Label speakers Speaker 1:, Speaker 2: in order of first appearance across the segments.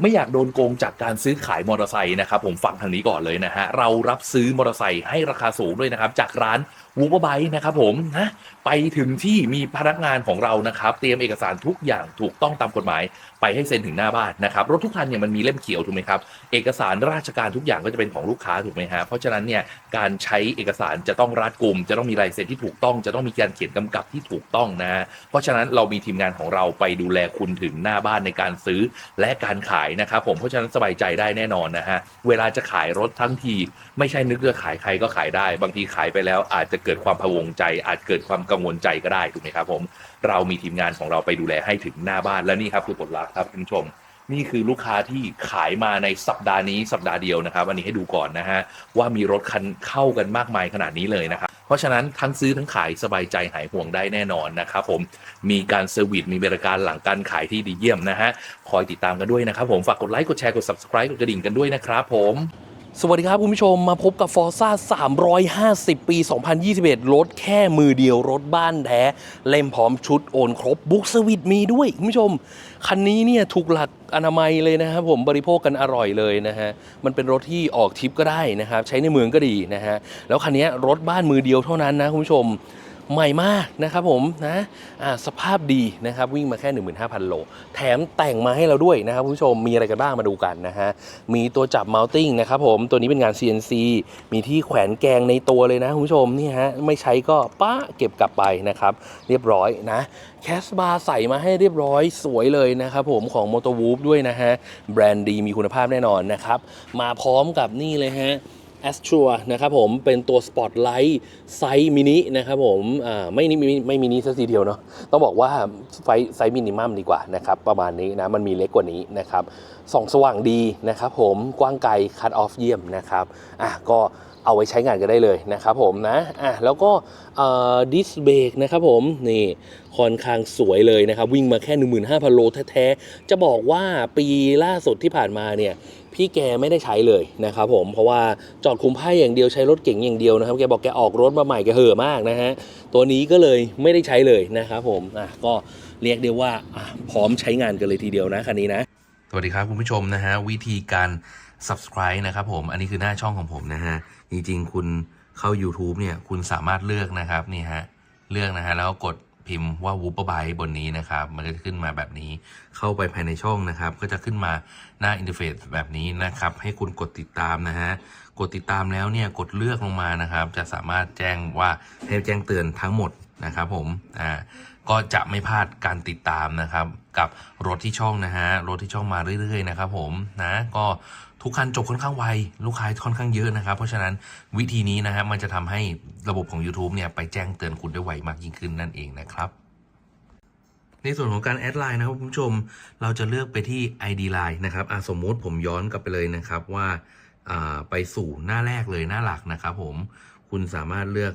Speaker 1: ไม่อยากโดนโกงจากการซื้อขายมอเตอร์ไซค์นะครับผมฟังทางนี้ก่อนเลยนะฮะเรารับซื้อมอเตอร์ไซค์ให้ราคาสูงด้วยนะครับจากร้าน วูบไบนะครับผมนะไปถึงที่มีพนักงานของเรานะครับ เตรียมเอกสารทุกอย่างถูกต้องตามกฎหมาย ไปให้เซ็นถึงหน้าบ้านนะครับรถทุกคันเนี่ยมันมีเล่มเขียวถูกไหมครับเอกสารราชการทุกอย่างก็จะเป็นของลูกค้าถูกไหมฮะเพราะฉะนั้นเนี่ยการใช้เอกสารจะต้องรัดกุม จะต้องมีลายเซ็นที่ถูกต้องจะต้องมีการเขียนกำกับที่ถูกต้องนะฮะเพราะฉะนั้นเรามีทีมงานของเราไปดูแลคุณถึงหน้าบ้านในการซื้อและการขายนะครับผมเพราะฉะนั้นสบายใจได้แน่นอนนะฮะเวลาจะขายรถทั้งที ไม่ใช่นึกจะขายใครก็ขายได้ บางทีขายไปแล้วอาจจะเกิดความพะวงใจ อาจเกิดความกังวลใจก็ได้ถูกไหมครับผมเรามีทีมงานของเราไปดูแลให้ถึงหน้าบ้านและนี่ครับคือผลลัพธ์ครับคุณผู้ชมนี่คือลูกค้าที่ขายมาในสัปดาห์นี้สัปดาห์เดียวนะครับอันนี้ให้ดูก่อนนะฮะว่ามีรถคันเข้ากันมากมายขนาดนี้เลยนะครับเพราะฉะนั้นทั้งซื้อทั้งขายสบายใจหายห่วงได้แน่นอนนะครับผมมีการเซอร์วิสมีบริการหลังการขายที่ดีเยี่ยมนะฮะคอยติดตามกันด้วยนะครับผมฝากกดไลค์กดแชร์กด subscribe กดกระดิ่งกันด้วยนะครับผม
Speaker 2: สวัสดีครับคุณผู้ชมมาพบกับ Forza 350 ปี 2021 รถแค่มือเดียวรถบ้านแท้ เล่มพร้อมชุดโอนครบบุ๊กสวิตมีด้วย คุณผู้ชม คันนี้เนี่ยถูกหลักอนามัยเลยนะครับผมบริโภคกันอร่อยเลยนะฮะ มันเป็นรถที่ออกทริปก็ได้นะครับ ใช้ในเมืองก็ดีนะฮะ แล้วคันนี้รถบ้านมือเดียวเท่านั้นนะคุณผู้ชม ใหม่มากนะครับผมนะสภาพดีนะครับวิ่งมาแค่ 15,000 โล แถมแต่งมาให้เราด้วยนะครับผู้ชมมีอะไรกันบ้างมาดูกันนะฮะมีตัวจับ mounting นะครับผมตัวนี้เป็นงาน CNC มีที่แขวนแกงในตัวเลยนะคุณผู้ชมนี่ฮะไม่ใช้ก็ป้าเก็บกลับไปนะครับ เรียบร้อยนะแคสบาร์ใส่มาให้เรียบร้อยสวยเลยนะครับผมของ m o t o w o o p ด้วยนะฮะแบรนด์ดีมีคุณภาพแน่นอนนะครับมาพร้อมกับนี่เลยฮะ a s t r a นะครับผมเป็นตัว Spotlight ไซส์มินินะครับผมไม่นิไม่ไม่มินิสักทีเดียวเนาะต้องบอกว่าไฟไซส์มินิมัมดีกว่านะครับประมาณนี้นะมันมีเล็กกว่านี้นะครับส่องสว่างดีนะครับผมกว้างไกลคั t ออฟเยี่ยมนะครับอะก็เอาไว้ใช้งานกันได้เลยนะครับผมนะอะแล้วก็ดิสเบรกนะครับผมนี่ค่อนข้างสวยเลยนะครับ วิ่งมาแค่ 15,000 โลแท้ ๆ จะบอกว่าปีล่าสุดที่ผ่านมาเนี่ย พี่แกไม่ได้ใช้เลยนะครับผมเพราะว่าจอดคุมไพ่อย่างเดียวใช้รถเก๋งอย่างเดียวนะครับแกบอกแกออกรถมาใหม่แกเห่อมากนะฮะตัวนี้ก็เลยไม่ได้ใช้เลยนะครับผมอะก็เรียกได้ว่าอะพร้อมใช้งานกันเลยทีเดียวนะคันนี้นะ
Speaker 1: สวัสดีครับคุณผู้ชมนะฮะวิธีการ subscribe นะครับผมอันนี้คือหน้าช่องของผมนะฮะจริงๆคุณเข้า YouTube เนี่ยคุณสามารถเลือกนะครับนี่ฮะเลือกนะฮะแล้วก็กด พิมพ์ว่า w o o p e r b y บนนี้นะครับ มันก็จะขึ้นมาแบบนี้ เข้าไปภายในช่องนะครับ ก็จะขึ้นมาหน้าอินเทอร์เฟซแบบนี้นะครับ ให้คุณกดติดตามนะฮะ กดติดตามแล้วเนี่ยกดเลือกลงมานะครับ จะสามารถแจ้งว่าให้แจ้งเตือนทั้งหมดนะครับผม อ่า ก็จะไม่พลาดการติดตามนะครับ กับรถที่ช่องนะฮะรถที่ช่องมาเรื่อยๆนะครับผมนะก็ทุกคันจบค่อนข้างไวลูกค้าค่อนข้างเยอะนะครับ เพราะฉะนั้นวิธีนี้นะฮะมันจะทำให้ระบบของ YouTube เนี่ยไปแจ้งเตือนคุณได้ไวมากยิ่งขึ้นนั่นเองนะครับในส่วนของการแอดไลน์นะครับคุณผู้ชมเราจะเลือกไปที่ ID Line นะครับอะสมมติผมย้อนกลับไปเลยนะครับว่าอ่าไปสู่หน้าแรกเลยหน้าหลักนะครับผมคุณสามารถเลือก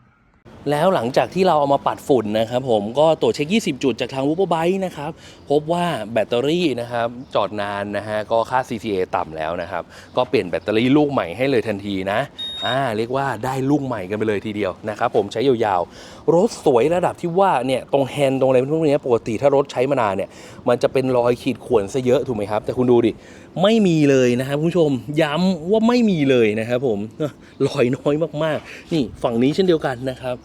Speaker 2: แล้วหลังจากที่เราเอามาปัดฝุ่นนะครับผมก็ตรวจเช็ค 20 จุดจากทางวูบไบนะครับ พบว่าแบตเตอรี่นะครับจอดนานนะฮะก็ค่า CCA ต่ำแล้วนะครับ ก็เปลี่ยนแบตเตอรี่ลูกใหม่ให้เลยทันทีนะ อ่าเรียกว่าได้ลูกใหม่กันไปเลยทีเดียวนะครับผมใช้ยาวๆ รถสวยระดับที่ว่าเนี่ยตรงแฮนด์ตรงอะไรพวกนี้ปกติถ้ารถใช้มานานเนี่ยมันจะเป็นรอยขีดข่วนซะเยอะถูกไหมครับ แต่คุณดูดิ ไม่มีเลยนะครับคุณผู้ชมย้ำว่าไม่มีเลยนะครับผมรอยน้อยมากๆ นี่ฝั่งนี้เช่นเดียวกันนะครับ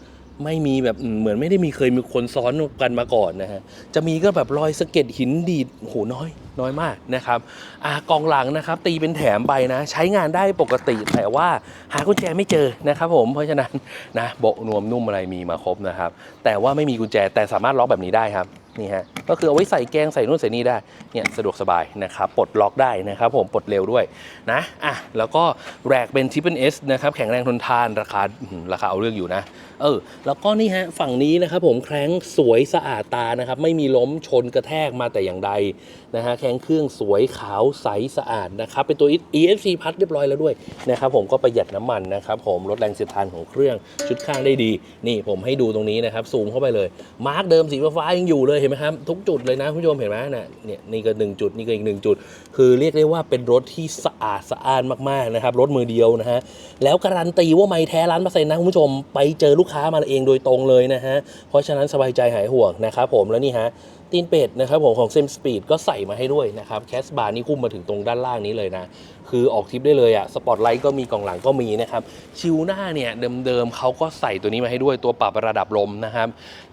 Speaker 2: ไม่มีแบบเหมือนไม่ได้มีเคยมีคนซ้อนกันมาก่อนนะฮะจะมีก็แบบรอยสะเก็ดหินดีดโหน้อยน้อยมากนะครับอ่ากองหลังนะครับตีเป็นแถมไปนะ ใช้งานได้ปกติแต่ว่าหากุญแจไม่เจอนะครับผมเพราะฉะนั้นนะโบกนวมนุ่มอะไรมีมาครบนะครับ แต่ว่าไม่มีกุญแจแต่สามารถล็อกแบบนี้ได้ครับ นี่ฮะก็คือเอาไว้ใส่แกงใส่นู่นใส่นี่ได้เนี่ยสะดวกสบายนะครับปลดล็อกได้นะครับผมปลดเร็วด้วยนะอะแล้วก็แรกเป็น Triple S นะครับแข็งแรงทนทานราคาราคาเอาเรื่องอยู่นะเออแล้วก็นี่ฮะฝั่งนี้นะครับผมแข้งสวยสะอาดตานะครับไม่มีล้มชนกระแทกมาแต่อย่างใดนะฮะแข้งเครื่องสวยขาวใสสะอาดนะครับเป็นตัว EFC พัดเรียบร้อยแล้วด้วยนะครับผมก็ประหยัดน้ำมันนะครับผมลดแรงเสียดทานของเครื่องชุดข้างได้ดี นี่ผมให้ดูตรงนี้นะครับซูมเข้าไปเลย มาร์กเดิมสีฟ้ายังอยู่เลยเห็นไหมครับ ทุกจุดเลยนะคุณผู้ชมเห็นไหมน่ะเนี่ยนี่ก็หนึ่งจุดนี่ก็อีกหนึ่งจุด คือเรียกได้ว่าเป็นรถที่สะอาดสะอ้านมากๆนะครับรถมือเดียวนะฮะแล้วการันตีว่าไม่แท้ร้านเปอร์เซ็นต์นะคุณผู้ชมไปเจอลูกค้ามาเองโดยตรงเลยนะฮะเพราะฉะนั้นสบายใจหายห่วงนะครับผมแล้วนี่ฮะ ตีนเป็ดนะครับผมของเซมสปีดก็ใส่มาให้ด้วยนะครับแคสบาร์นี่คุ้มมาถึงตรงด้านล่างนี้เลยนะ คือออกทริปได้เลยอะสปอตไลท์ก็มีกล่องหลังก็มีนะครับ ชิวหน้าเนี่ยเดิมๆเขาก็ใส่ตัวนี้มาให้ด้วยตัวปรับระดับลมนะครับ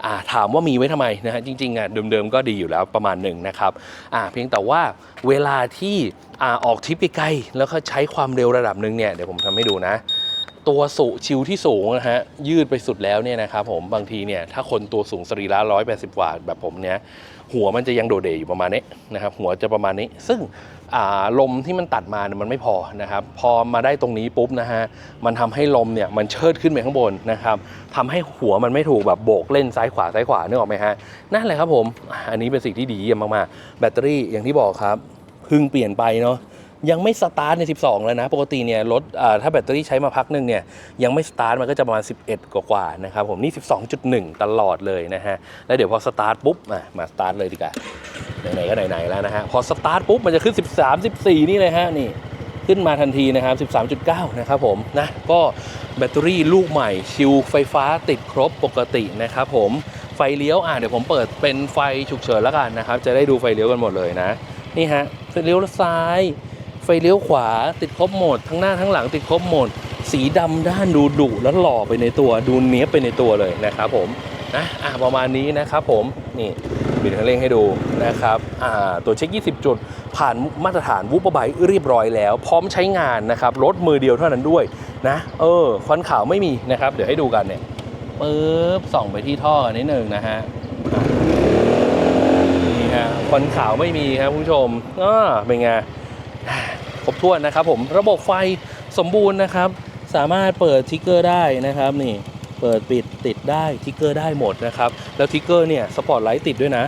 Speaker 2: อ่าถามว่ามีไว้ทำไมนะฮะจริงๆอะเดิมๆก็ดีอยู่แล้วประมาณหนึ่งนะครับอ่าเพียงแต่ว่าเวลาที่อ่าออกทริปไกลแล้วก็ใช้ความเร็วระดับหนึ่งเนี่ยเดี๋ยวผมทำให้ดูนะ ตัวสูชิวที่สูงนะฮะยืดไปสุดแล้วเนี่ยนะครับผมบางทีเนี่ยถ้าคนตัวสูงสรีระร้อยแปดสิบกว่าแบบผมเนี่ยหัวมันจะยังโดดเด่อยู่ประมาณนี้นะครับหัวจะประมาณนี้ ซึ่งลมที่มันตัดมาเนี่ยมันไม่พอนะครับพอมาได้ตรงนี้ปุ๊บนะฮะมันทำให้ลมเนี่ยมันเชิดขึ้นไปข้างบนนะครับทำให้หัวมันไม่ถูกแบบโบกเล่นซ้ายขวาซ้ายขวานึกออกไหมฮะนั่นแหละครับผมอันนี้เป็นสิ่งที่ดีเยี่ยมมากๆแบตเตอรี่อย่างที่บอกครับเพิ่งเปลี่ยนไปเนาะ ยังไม่สตาร์ทใน 12 แล้วนะ ปกติเนี่ยรถถ้าแบตเตอรี่ใช้มาพักหนึ่งเนี่ยยังไม่สตาร์ทมันก็จะประมาณ 11 กว่าๆนะครับผมนี่ 12.1 ตลอดเลยนะฮะ แล้วเดี๋ยวพอสตาร์ทปุ๊บมาสตาร์ทเลยดีกว่าไหนๆก็ไหนๆแล้วนะฮะ พอสตาร์ทปุ๊บมันจะขึ้น 13 14 นี่เลยฮะนี่ขึ้นมาทันทีนะครับ 13.9 นะครับผมนะ ก็แบตเตอรี่ลูกใหม่ชิลไฟฟ้าติดครบปกตินะครับผม ไฟเลี้ยว อะเดี๋ยวผมเปิดเป็นไฟฉุกเฉินแล้วกันนะครับ จะได้ดูไฟเลี้ยวกันหมดเลยนะ นี่ฮะไฟเลี้ยวซ้าย ไฟเลี้ยวขวาติดครบหมด ทั้งหน้าทั้งหลังติดครบหมด สีดำด้านดูดุแล้วหล่อไปในตัว ดูเนี้ยไปในตัวเลยนะครับผมนะอะประมาณนี้นะครับผมนี่บิดคันเร่งให้ดูนะครับอ่าตัวเช็ค 20 จุด ผ่านมาตรฐานวูบไบเรียบร้อยแล้ว พร้อมใช้งานนะครับรถมือเดียวเท่านั้นด้วยนะเออควันขาวไม่มีนะครับ เดี๋ยวให้ดูกันเนี่ยปึ๊บส่องไปที่ท่อนนิดหนึ่งนะฮะนี่ฮะควันขาวไม่มีครับผู้ชมอ่าเป็นไง ถ้วนนะครับผมระบบไฟสมบูรณ์นะครับ สามารถเปิดทิกเกอร์ได้นะครับนี่เปิดปิดติดได้ทิกเกอร์ได้หมดนะครับแล้วทิกเกอร์เนี่ยสปอตไลท์ติดด้วยนะ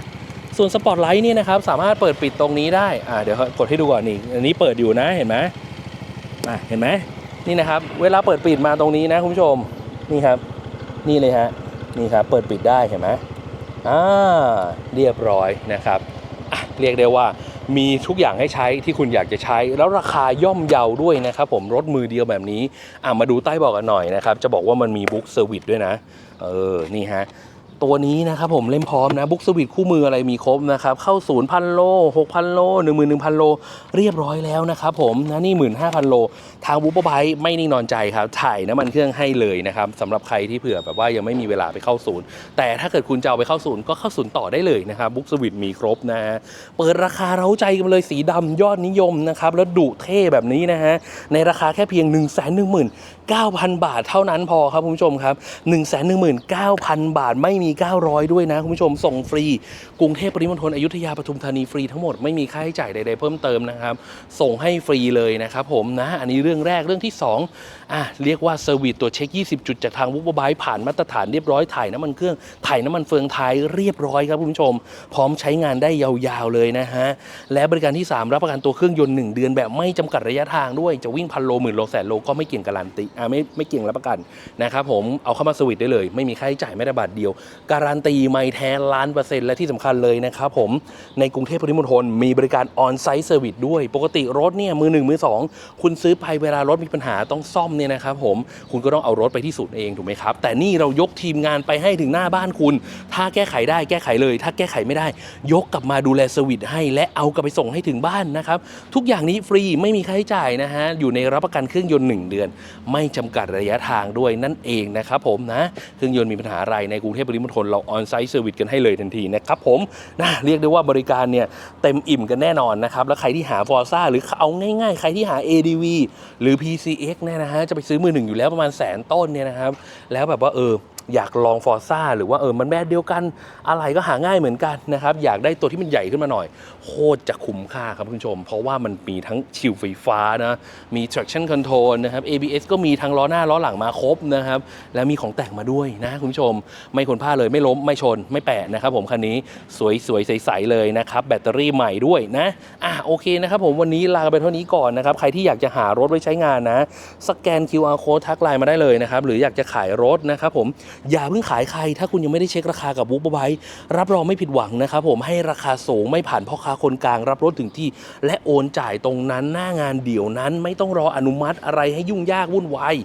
Speaker 2: ส่วนสปอตไลท์เนี่ยนะครับสามารถเปิดปิดตรงนี้ได้อ่าเดี๋ยวกดให้ดูก่อนนี่อันนี้เปิดอยู่นะเห็นไหมอะเห็นไหมนี่นะครับเวลาเปิดปิดมาตรงนี้นะคุณผู้ชมนี่ครับ นี่เลยฮะนี่ครับเปิดปิดได้เห็นไหมอ่าเรียบร้อยนะครับอะเรียกได้ว่า มีทุกอย่างให้ใช้ที่คุณอยากจะใช้ แล้วราคาย่อมเยาด้วยนะครับผมรถมือเดียวแบบนี้อะมาดูใต้บอกกันหน่อยนะครับ จะบอกว่ามันมีบุ๊กเซอร์วิสด้วยนะ เออ นี่ฮะ ตัวนี้นะครับผมเล่มพร้อมนะบุ๊กสวิตคู่มืออะไรมีครบนะครับเข้าศูนย์พันโลหกพันโลหนึ่งหมื่นหนึ่งพันโลเรียบร้อยแล้วนะครับผมนะนี่หมื่นห้าพันโล ทางบูปไบไม่นิ่งนอนใจครับ ถ่ายน้ำมันเครื่องให้เลยนะครับสำหรับใครที่เผื่อแบบว่ายังไม่มีเวลาไปเข้าศูนย์ แต่ถ้าเกิดคุณจะเอาไปเข้าศูนย์ก็เข้าศูนย์ต่อได้เลยนะครับบุ๊กสวิตมีครบนะฮะเปิดราคาเร้าใจกันเลยสีดำยอดนิยมนะครับแล้วดุเท่แบบนี้นะฮะในราคาแค่เพียง 1 1 1 9 0 0 0 9,000 บาทเท่านั้นพอครับคุณผู้ชมครับ 1 1 9 0 0 0 บาทไม่มี 900 ด้วยนะคุณผู้ชมส่งฟรี กรุงเทพปริมณฑลอยุธยาปทุมธานีฟรีทั้งหมดไม่มีค่าใช้จ่ายใดๆเพิ่มเติมนะครับ ส่งให้ฟรีเลยนะครับผมนะอันนี้เรื่องแรกเรื่องที่ 2อะเรียกว่าเซอร์วิสตัวเช็ค 20 จุดจากทางวุบไบผ่านมาตรฐานเรียบร้อยถ่ายน้ำมันเครื่องถ่ายน้ำมันเฟืองท้ายเรียบร้อยครับคุณผู้ชม พร้อมใช้งานได้ยาวๆเลยนะฮะและบริการที่ 3 รับประกันตัวเครื่องยนต์ 1 เดือนแบบไม่จำกัดระยะทางด้วยจะวิ่งพันโลหมื่นโลแสนโลก็ไม่เกี่ยงการันตีอ่าไม่ไม่เกี่ยงรับประกันนะครับผมเอาเข้ามาสวิตได้เลย ไม่มีค่าใช้จ่ายแม้แต่บาทเดียว การันตีไม่แท้ล้านเปอร์เซ็นต์และที่สำคัญเลยนะครับผมในกรุงเทพปริมณฑลมีบริการออนไซต์เซอร์วิสด้วย ปกติรถเนี่ยมือหนึ่งมือสองคุณซื้อไปเวลารถมีปัญหาต้องซ่อมเนี่ยนะครับผมคุณก็ต้องเอารถไปที่ศูนย์เองถูกไหมครับ แต่นี่เรายกทีมงานไปให้ถึงหน้าบ้านคุณ ถ้าแก้ไขได้แก้ไขเลย ถ้าแก้ไขไม่ได้ ยกกลับมาดูแลเซอร์วิสให้และเอากลับไปส่งให้ถึงบ้านนะครับทุกอย่างนี้ฟรีไม่มีค่าใช้จ่ายนะฮะอยู่ในรับประกันเครื่องยนต์1เดือน ไม่จำกัดระยะทางด้วยนั่นเองนะครับผมนะเครื่องยนต์มีปัญหาอะไรในกรุงเทพปริมณฑลเราออนไซต์เซอร์วิสกันให้เลยทันทีนะครับผมนะเรียกได้ว่าบริการเนี่ยเต็มอิ่มกันแน่นอนนะครับ แล้วใครที่หาฟอร์ซ่าหรือเอาง่ายๆ ใครที่หา ADV หรือ PCX เนี่ยนะฮะจะไปซื้อมือหนึ่งอยู่แล้วประมาณแสนต้นเนี่ยนะครับแล้วแบบว่าเออ อยากลองฟอร์ซ่าหรือว่าเออมันแบรนด์เดียวกัน อะไรก็หาง่ายเหมือนกันนะครับ อยากได้ตัวที่มันใหญ่ขึ้นมาหน่อย โคตรจะคุ้มค่าครับคุณผู้ชม เพราะว่ามันมีทั้งชิลไฟฟ้านะมี traction control นะครับ ABS ก็มีทั้งล้อหน้าล้อหลังมาครบนะครับและมีของแต่งมาด้วยนะคุณผู้ชม ไม่ควรพลาดเลยไม่ล้มไม่ชนไม่แปะนะครับผมคันนี้สวยสวยๆใสๆเลยนะครับแบตเตอรี่ใหม่ด้วยนะอะโอเคนะครับผมวันนี้ลาไปเท่านี้ก่อนนะครับใครที่อยากจะหารถไว้ใช้งานนะ สแกน QR code ทักไลน์มาได้เลยนะครับหรืออยากจะขายรถนะครับผมอย่าเพิ่งขายใคร ถ้าคุณยังไม่ได้เช็คราคากับบุ๊กไบรับรองไม่ผิดหวังนะครับผมให้ราคาสูงไม่ผ่านพ่อค้าคนกลางรับรถถึงที่ และโอนจ่ายตรงนั้นหน้างานเดี๋ยวนั้น ไม่ต้องรออนุมัติอะไรให้ยุ่งยากวุ่นวาย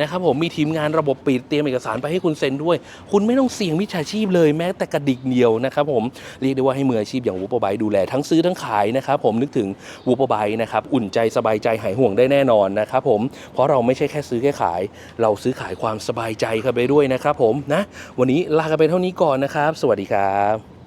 Speaker 2: นะครับผมมีทีมงานระบบปิดเตรียมเอกสารไปให้คุณเซ็นด้วย คุณไม่ต้องเสี่ยงมิจฉาชีพเลยแม้แต่กระดิกเดียวนะครับผมเรียกได้ว่าให้มืออาชีพอย่างวูปไบดูแลทั้งซื้อทั้งขายนะครับผมนึกถึงวูปไบนะครับอุ่นใจสบายใจหายห่วงได้แน่นอนนะครับผมเพราะเราไม่ใช่แค่ซื้อแค่ขาย เราซื้อขายความสบายใจกันไปด้วยนะครับผมนะ วันนี้ลากันไปเท่านี้ก่อนนะครับ สวัสดีครับ